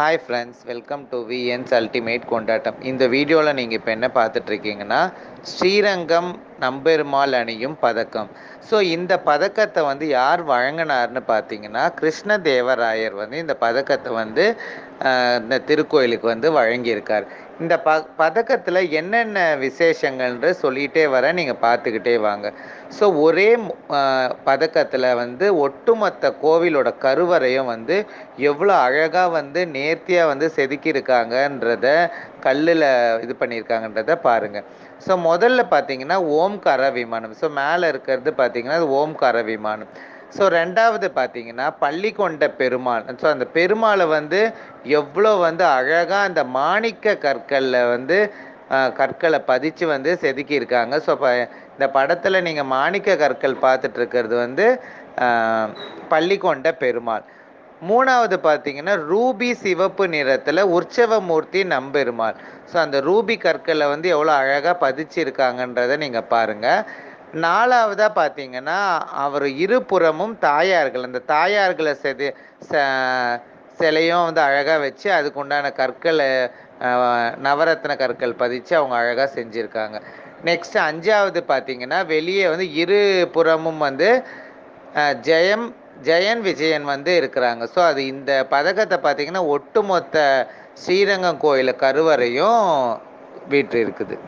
Hi friends welcome to V N S ultimate கொண்டாட்டம் இந்த வீடியோவில் நீங்கள் இப்போ என்ன பார்த்துட்ருக்கீங்கன்னா ஸ்ரீரங்கம் நம்பெருமாள் அணியும் பதக்கம். ஸோ இந்த பதக்கத்தை வந்து யார் வழங்கினார்னு பார்த்தீங்கன்னா கிருஷ்ணதேவராயர் வந்து இந்த பதக்கத்தை வந்து இந்த திருக்கோயிலுக்கு வந்து வழங்கியிருக்கார். இந்த ப பதக்கத்தில் என்னென்ன விசேஷங்கள்ன்ற சொல்லிகிட்டே வர நீங்கள் பார்த்துக்கிட்டே வாங்க. ஸோ ஒரே பதக்கத்தில் வந்து ஒட்டுமொத்த கோவிலோட கருவறையும் வந்து எவ்வளோ அழகாக வந்து நேர்த்தியாக வந்து செதுக்கியிருக்காங்கன்றத கல்லில் இது பண்ணியிருக்காங்கன்றத பாருங்கள் ஸோ முதல்ல பார்த்தீங்கன்னா ஓம்கார விமானம். ஸோ மேலே இருக்கிறது பார்த்தீங்கன்னா அது ஓம்கார விமானம். ஸோ ரெண்டாவது பார்த்தீங்கன்னா பள்ளி கொண்ட பெருமாள். ஸோ அந்த பெருமாளை வந்து எவ்வளோ வந்து அழகாக அந்த மாணிக்க கற்களில் வந்து கற்களை பதிச்சு வந்து செதுக்கியிருக்காங்க. ஸோ இப்போ இந்த படத்தில் நீங்கள் மாணிக்க கற்கள் பார்த்துட்டு இருக்கிறது வந்து பள்ளி கொண்ட பெருமாள். மூணாவது பார்த்தீங்கன்னா ரூபி சிவப்பு நிறத்தில் உற்சவமூர்த்தி நம்பெருமாள். ஸோ அந்த ரூபி கற்களை வந்து எவ்வளோ அழகாக பதிச்சிருக்காங்கன்றதை நீங்கள் பாருங்கள் நாலாவதாக பார்த்தீங்கன்னா அவர் இருபுறமும் தாயார்கள். அந்த தாயார்களை செது ச- சிலையும் வந்து அழகாக வச்சு அதுக்கு உண்டான கற்களை நவரத்ன கற்கள் பதிச்சு அவங்க அழகாக செஞ்சுருக்காங்க. நெக்ஸ்ட் அஞ்சாவது பார்த்தீங்கன்னா வெளியே வந்து இரு புறமும் வந்து ஜெயம் ஜெயன் விஜயன் வந்து இருக்கிறாங்க. ஸோ அது இந்த பதக்கத்தை பார்த்தீங்கன்னா ஒட்டுமொத்த ஸ்ரீரங்கம் கோயில் கருவறையும் வீட்டு இருக்குது